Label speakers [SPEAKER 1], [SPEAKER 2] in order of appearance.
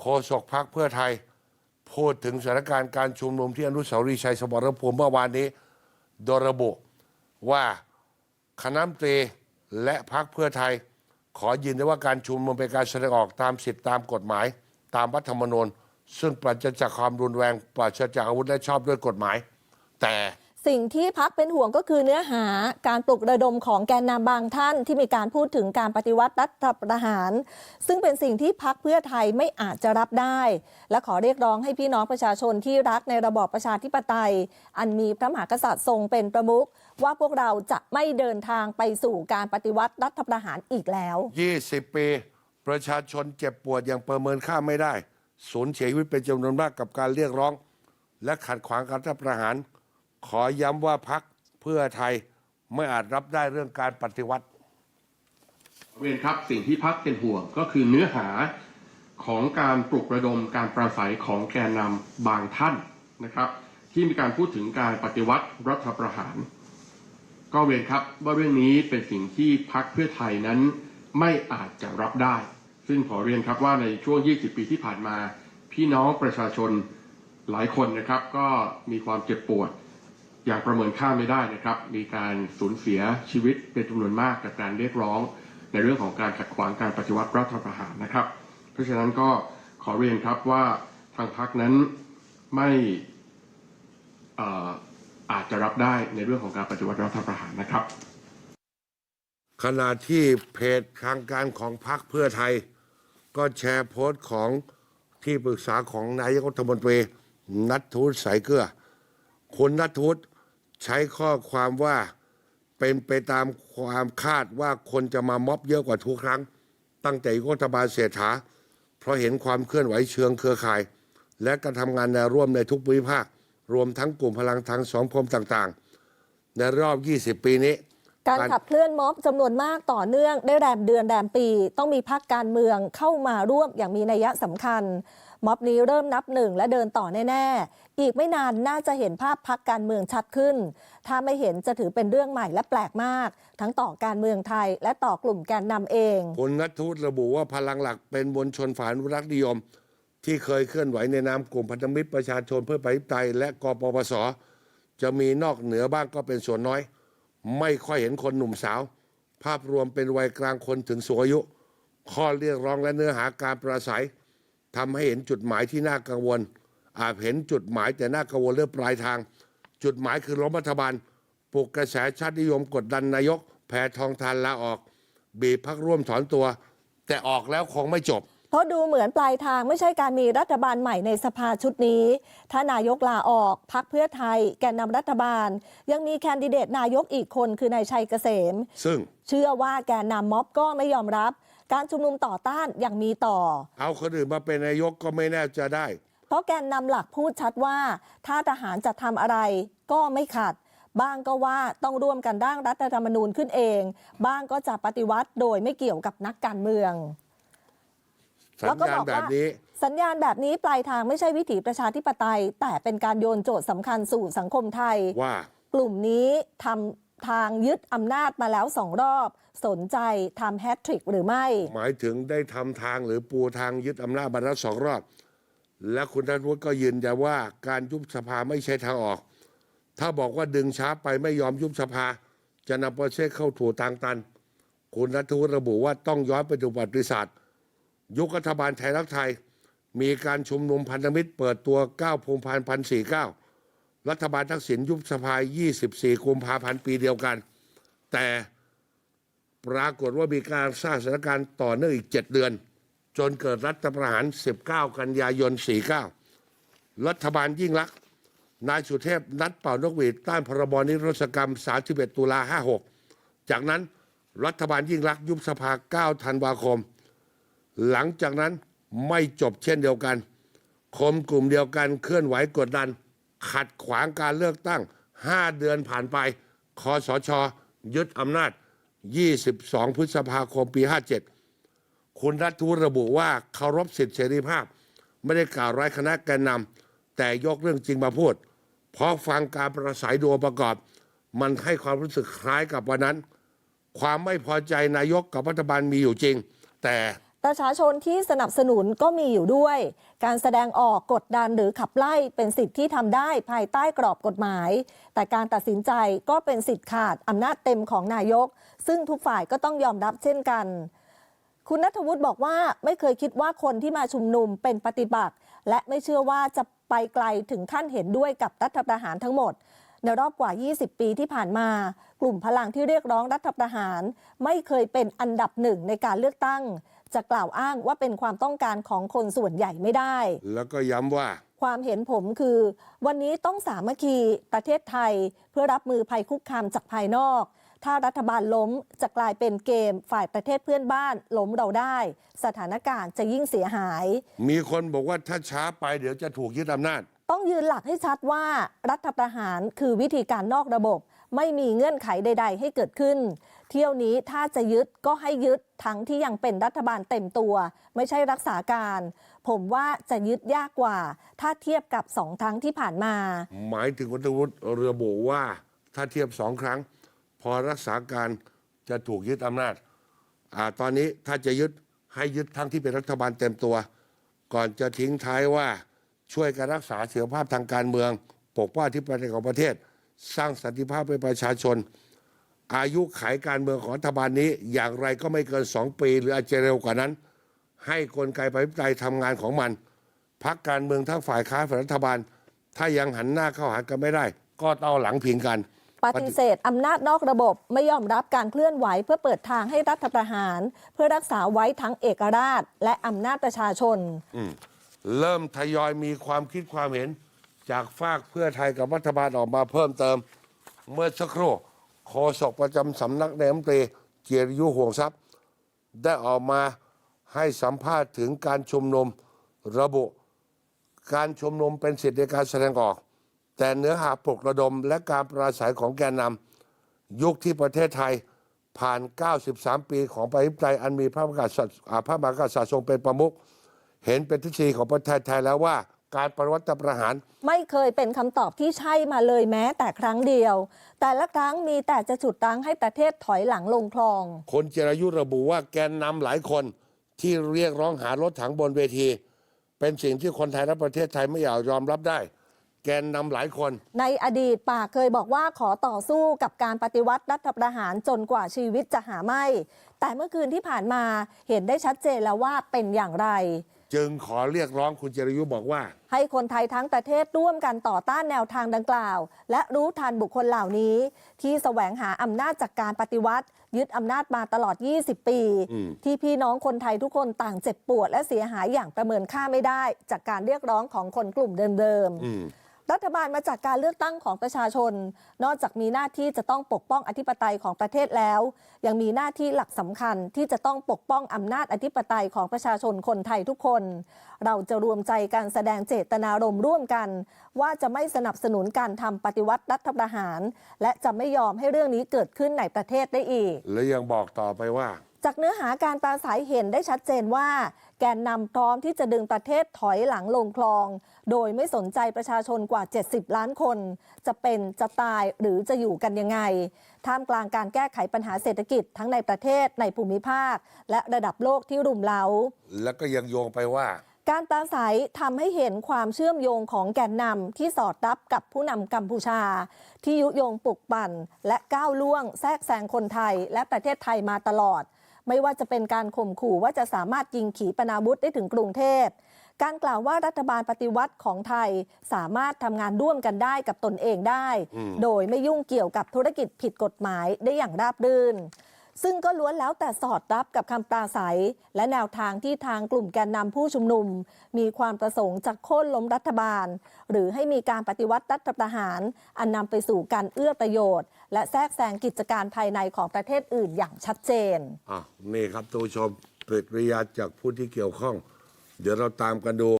[SPEAKER 1] โฆษกพักเพื่อไทย พูดถึงสถานการณ์การชุมนุมที่อนุสาวรีย์ชัยสมรภูมิเมื่อวานนี้ โดยระบุว่าคณะมนตรีและพักเพื่อไทย ขอยืนยันว่าการชุมนุมเป็นการแสดงออกตามสิทธิตามกฎหมาย ตามรัฐธรรมนูญซึ่งปราศจากความรุนแรงปราศจากอาวุธและชอบด้วยกฎหมาย แต่
[SPEAKER 2] สิ่งที่พักเป็นห่วงก็คือเนื้อหาการปลุกระดมของแกนนำบางท่านที่มีการพูดถึงการปฏิวัติรัฐประหาร ซึ่งเป็นสิ่งที่พักเพื่อไทยไม่อาจจะรับได้ และขอเรียกร้องให้พี่น้องประชาชนที่รักในระบอบประชาธิปไตย อันมีพระมหากษัตริย์ทรงเป็นประมุขว่าพวกเราจะไม่เดินทางไปสู่การปฏิวัติรัฐประหารอีกแล้ว
[SPEAKER 1] 20 ปี ประชาชนเจ็บปวดอย่างประเมินค่าไม่ได้ สูญเสียชีวิตเป็นจำนวนมากกับการเรียกร้อง และขัดขวางการรัฐประหาร ขอย้ำว่าพักเพื่อไทยไม่อาจรับได้เรื่องการปฏิวัติ
[SPEAKER 3] เรียนครับสิ่งที่พักเป็นห่วงก็คือเนื้อหาของการปลุกระดมการปราศัยของแกนนำบางท่านนะครับ ที่มีการพูดถึงการปฏิวัติรัฐประหาร ก็เรียนครับว่าเรื่องนี้เป็นสิ่งที่พักเพื่อไทยนั้นไม่อาจจะรับได้ ซึ่งขอเรียนครับว่าในช่วง 20 ปีที่ผ่านมา พี่น้องประชาชนหลายคนนะครับ ก็มีความเจ็บปวด อย่างประเมินค่าไม่ได้นะครับ มีการสูญเสียชีวิตเป็นจำนวนมากกับการเรียกร้อง ในเรื่องของการขัดขวางการปฏิวัติรัฐประหารนะครับ เพราะฉะนั้นก็ขอเรียนครับว่าทางพักนั้นไม่เอ่ออาจจะรับได้ในเรื่องของการปฏิวัติรัฐประหารนะครับ
[SPEAKER 1] ขณะที่เพจทางการของพรรคเพื่อไทย ก็แชร์โพสต์ของที่ปรึกษาของนายกรัฐมนตรีนัททูตสายเกลือคุณนัททูต ใช้ข้อความว่าเป็นไปตามความคาดว่าคนจะมาม็อบเยอะกว่าทุกครั้ง ตั้งแต่รัฐบาลเศรษฐาเพราะเห็นความเคลื่อนไหวเชิงเครือข่าย และการทำงานแนวร่วมในทุกภูมิภาค รวมทั้งกลุ่มพลังทางสองพรมต่างๆ ในรอบ 20 ปีนี้
[SPEAKER 2] การ
[SPEAKER 1] การ
[SPEAKER 2] ขับเคลื่อนม็อบจำนวนมากต่อเนื่องได้แรมเดือนแรมปี ต้องมีพักการเมืองเข้ามาร่วมอย่างมีนัยสำคัญ ม็อบนี้เริ่มนับหนึ่งและเดินต่อแน่ ๆ อีกไม่นานน่าจะเห็นภาพพักการเมืองชัดขึ้น ถ้าไม่เห็นจะถือเป็นเรื่องใหม่และแปลกมาก ทั้งต่อการเมืองไทยและต่อกลุ่มแกนนำเอง
[SPEAKER 1] คุณนัททูตระบุว่าพลังหลักเป็นมวลชนฝ่ายอนุรักษ์นิยม ที่เคยเคลื่อนไหวในนามกลุ่มพันธมิตรประชาชนเพื่อประชาธิปไตยและกปปสจะมีนอกเหนือบ้างก็เป็นส่วนน้อย ไม่ค่อยเห็นคนหนุ่มสาว ภาพรวมเป็นวัยกลางคนถึงสูงอายุ ข้อเรียกร้องและเนื้อหาการปราศัยทำให้เห็นจุดหมายที่น่ากังวล อาจเห็นจุดหมายแต่น่ากังวลเรื่องปลายทาง จุดหมายคือล้มรัฐบาลปลุกกระแสชาตินิยมกดดันนายก แพทองทานลาออก บีบพักร่วมถอนตัว แต่ออกแล้วคงไม่จบ
[SPEAKER 2] เพราะดูเหมือนปลายทางไม่ใช่การมีรัฐบาลใหม่ในสภาชุดนี้ ถ้านายกลาออกพักเพื่อไทยแกนนำรัฐบาล ยังมีแคนดิเดตนายกอีกคนคือนายชัยเกษม
[SPEAKER 1] ซึ่ง
[SPEAKER 2] เชื่อว่าแกนนำม็อบก็ไม่ยอมรับ การชุมนุมต่อต้านยังมีต่อ
[SPEAKER 1] เอาคนอื่นมาเป็นนายกก็ไม่แน่จะได้
[SPEAKER 2] เพราะแกนนำหลักพูดชัดว่า ถ้าทหารจะทำอะไรก็ไม่ขัดบ้างก็ว่าต้องร่วมกันร่างรัฐธรรมนูญขึ้นเอง บ้างก็จะปฏิวัติโดยไม่เกี่ยวกับนักการเมือง
[SPEAKER 1] สั
[SPEAKER 2] แล้ว
[SPEAKER 1] ญ
[SPEAKER 2] ก็
[SPEAKER 1] ญาณ
[SPEAKER 2] บอก
[SPEAKER 1] แบบ
[SPEAKER 2] ว่า
[SPEAKER 1] นี้
[SPEAKER 2] สัญญาณแบบนี้ปลายทางไม่ใช่วิถีประชาธิปไตย แต่เป็นการโยนโจทย์สำคัญสู่สังคมไทย
[SPEAKER 1] ว่า
[SPEAKER 2] กลุ่มนี้ทำทางยึดอำนาจมาแล้วสองรอบ สนใจทำแฮตทริกหรือไม่
[SPEAKER 1] หมายถึงได้ทำทางหรือปูทางยึดอำนาจมาแล้วสองรอบ และคุณธนวุฒิก็ยืนยันว่าการยุบสภาไม่ใช่ทางออก ถ้าบอกว่าดึงช้าไปไม่ยอมยุบสภา จะนำประเทศเข้าถูทางตัน คุณนัทวุฒิระบุว่าต้องย้อนไปดูประวัติศาสตร์ ยุครัฐบาลไทยรักไทย มีการชุมนุมพันธมิตรเปิดตัว9พงพันพันสี่เก้ารัฐบาลทักษิณยุบสภา24กุมภาพันธ์ปีเดียวกัน แต่ปรากฏว่ามีการสร้างสถานการณ์ต่อเนื่องอีก 7 เดือน จนเกิดรัฐประหาร 19 กันยายน 49 รัฐบาลยิ่งลักษณ์นายสุเทพนัดเป่านกหวีดต้านพรบนิรโทษกรรม 31 ตุลา 56 จากนั้นรัฐบาลยิ่งลักษณ์ยุบสภา 9 ธันวาคม หลังจากนั้นไม่จบเช่นเดียวกันคมกลุ่มเดียวกันเคลื่อนไหวกดดัน ขัดขวางการเลือกตั้ง 5 เดือนผ่านไปคอสช ยึดอำนาจ 22 พฤษภาคมปี 57 คุณรัฐทูระบุว่าเคารพสิทธิเสรีภาพ ไม่ได้กล่าวร้ายคณะแกนนำแต่ยกเรื่องจริงมาพูด เพราะฟังการประสัยดูประกอบ มันให้ความรู้สึกคล้ายกับวันนั้น ความไม่พอใจนายกกับรัฐบาลมีอยู่จริง แต่
[SPEAKER 2] ประชาชนที่สนับสนุนก็มีอยู่ด้วย การแสดงออกกดดันหรือขับไล่เป็นสิทธิ์ที่ทำได้ภายใต้กรอบกฎหมาย แต่การตัดสินใจก็เป็นสิทธิ์ขาดอำนาจเต็มของนายก ซึ่งทุกฝ่ายก็ต้องยอมรับเช่นกัน คุณนัทวุฒิบอกว่าไม่เคยคิดว่าคนที่มาชุมนุมเป็นปฏิบัติ และไม่เชื่อว่าจะไปไกลถึงขั้นเห็นด้วยกับรัฐประหารทั้งหมดในรอบกว่า 20 ปีที่ผ่านมา กลุ่มพลังที่เรียกร้องรัฐประหาร ไม่เคยเป็นอันดับหนึ่งในการเลือกตั้ง จะกล่าวอ้างว่าเป็นความต้องการของคนส่วนใหญ่ไม่ได้
[SPEAKER 1] แล้วก็ย้ำว่า
[SPEAKER 2] ความเห็นผมคือ วันนี้ต้องสามัคคีประเทศไทย เพื่อรับมือภัยคุกคามจากภายนอก ถ้ารัฐบาลล้มจะกลายเป็นเกม ฝ่ายประเทศเพื่อนบ้านล้มเราได้ สถานการณ์จะยิ่งเสียหาย
[SPEAKER 1] มีคนบอกว่าถ้าช้าไปเดี๋ยวจะถูกยึดอำนาจ
[SPEAKER 2] ต้องยืนหลักให้ชัดว่ารัฐประหารคือวิธีการนอกระบบ ไม่มีเงื่อนไขใด ๆ ให้เกิดขึ้น เที่ยวนี้ถ้าจะยึดก็ให้ยึดทั้งที่ยังเป็นรัฐบาลเต็มตัว ไม่ใช่รักษาการ ผมว่าจะยึดยากกว่า ถ้าเทียบกับสองครั้งที่ผ่านมา
[SPEAKER 1] หมายถึงวัตวุฒิระบุว่า ถ้าเทียบสองครั้ง พอรักษาการจะถูกยึดอำนาจอาตอนนี้ถ้าจะยึดให้ยึดทั้งที่เป็นรัฐบาลเต็มตัว ก่อนจะทิ้งท้ายว่าช่วยกันรักษาเสถียรภาพทางการเมือง ปกป้องที่ประเทศของประเทศ สร้างสันติภาพให้ประชาชน อายุขายการเมืองของรัฐบาลนี้ อย่างไรก็ไม่เกินสองปี หรืออาจจะเร็วกว่านั้น ให้กลไกประชาธิปไตยทำงานของมันพักการเมืองทั้งฝ่ายค้านฝ่ายรัฐบาล ถ้ายังหันหน้าเข้าหากันไม่ได้ ก็ต้องเอาหลังพิงกัน
[SPEAKER 2] ปฏิเสธอำนาจนอกระบบไม่ยอมรับการเคลื่อนไหวเพื่อเปิดทางให้รัฐประหาร เพื่อรักษาไว้ทั้งเอกราช และอำนาจประชาชน
[SPEAKER 1] เริ่มทยอยมีความคิดความเห็น จากฝากเพื่อไทยกับรัฐบาลออกมาเพิ่มเติม เมื่อสักครู่ โฆษกประจำสำนักนายมนตรีเกียรติยุห่วงทรัพย์ ได้ออกมาให้สัมภาษณ์ถึงการชุมนุมระบุ การชุมนุมเป็นสิทธิในการแสดงออก แต่เนื้อหาปลุกระดมและการปราศัยของแกนนำยุคที่ประเทศไทยผ่าน 93 ปีของประชาธิปไตยอันมีพระมหากษัตริย์พระมหากษัตริย์ทรงเป็นประมุขเห็นเป็นทฤษฎีของประเทศไทยแล้วว่า การปฏิวัติประหาร
[SPEAKER 2] ไม่เคยเป็นคำตอบที่ใช่มาเลยแม้แต่ครั้งเดียว แต่ละครั้งมีแต่จะฉุดรั้งให้ประเทศถอยหลังลงคลอง
[SPEAKER 1] คนเจรายุระบุว่าแกนนำหลายคนที่เรียกร้องหารถถังบนเวที เป็นสิ่งที่คนไทยและประเทศไทยไม่อยากยอมรับได้ แกนนำหลายคน
[SPEAKER 2] ในอดีตป่ากเคยบอกว่าขอต่อสู้กับการปฏิวัติรัฐประหารจนกว่าชีวิตจะหาไม่ แต่เมื่อคืนที่ผ่านมาเห็นได้ชัดเจนแล้วว่าเป็นอย่างไร
[SPEAKER 1] จึงขอเรียกร้องคุณเจรายุบอกว่า
[SPEAKER 2] ให้คนไทยทั้งประเทศร่วมกันต่อต้านแนวทางดังกล่าว และรู้ทันบุคคลเหล่านี้ ที่แสวงหาอำนาจจากการปฏิวัติ ยึดอำนาจมาตลอด 20 ปี
[SPEAKER 1] อืม
[SPEAKER 2] ที่พี่น้องคนไทยทุกคนต่างเจ็บปวด และเสียหายอย่างประเมินค่าไม่ได้ จากการเรียกร้องของคนกลุ่มเดิมๆ
[SPEAKER 1] อืม
[SPEAKER 2] รัฐบาลมาจากการเลือกตั้งของประชาชน นอกจากมีหน้าที่จะต้องปกป้องอธิปไตยของประเทศแล้ว ยังมีหน้าที่หลักสำคัญที่จะต้องปกป้องอำนาจอธิปไตยของประชาชนคนไทยทุกคน เราจะรวมใจกันแสดงเจตนารมณ์ร่วมกัน ว่าจะไม่สนับสนุนการทำปฏิวัติรัฐประหาร และจะไม่ยอมให้เรื่องนี้เกิดขึ้นในประเทศได้อีก
[SPEAKER 1] และยังบอกต่อไปว่า
[SPEAKER 2] จากเนื้อหาการปราศัยเห็นได้ชัดเจนว่า แกนนำพร้อมที่จะดึงประเทศถอยหลังลงคลอง โดยไม่สนใจประชาชนกว่า 70 ล้านคน จะเป็นจะตายหรือจะอยู่กันยังไง ท่ามกลางการแก้ไขปัญหาเศรษฐกิจทั้งในประเทศในภูมิภาค และระดับโลกที่รุมเร้า
[SPEAKER 1] แล้วก็ยังโยงไปว่า
[SPEAKER 2] การปราศัยทำให้เห็นความเชื่อมโยงของแกนนำที่สอดรับกับผู้นำกัมพูชา ที่ยุยงปลุกปั่น และก้าวล่วง แทรกแซงคนไทยและประเทศไทยมาตลอด ไม่ว่าจะเป็นการข่มขู่ว่าจะสามารถยิงขีปนาวุธได้ถึงกรุงเทพ การกล่าวว่ารัฐบาลปฏิวัติของไทยสามารถทำงานร่วมกันได้กับตนเองได้
[SPEAKER 1] อืม
[SPEAKER 2] โดยไม่ยุ่งเกี่ยวกับธุรกิจผิดกฎหมายได้อย่างราบรื่น ซึ่งก็ล้วนแล้วแต่สอดรับกับคำปราศัย และแนวทางที่ทางกลุ่มแกนนำผู้ชุมนุม มีความประสงค์จะโค่นล้มรัฐบาล หรือให้มีการปฏิวัติรัฐประหาร อันนำไปสู่การเอื้อประโยชน์ และแทรกแซงกิจการภายในของประเทศอื่นอย่างชัดเจน
[SPEAKER 1] อะนี่ครับท่านผู้ชมปฏิกิริยาจากผู้ที่เกี่ยวข้อง เดี๋ยวเราตามกันดู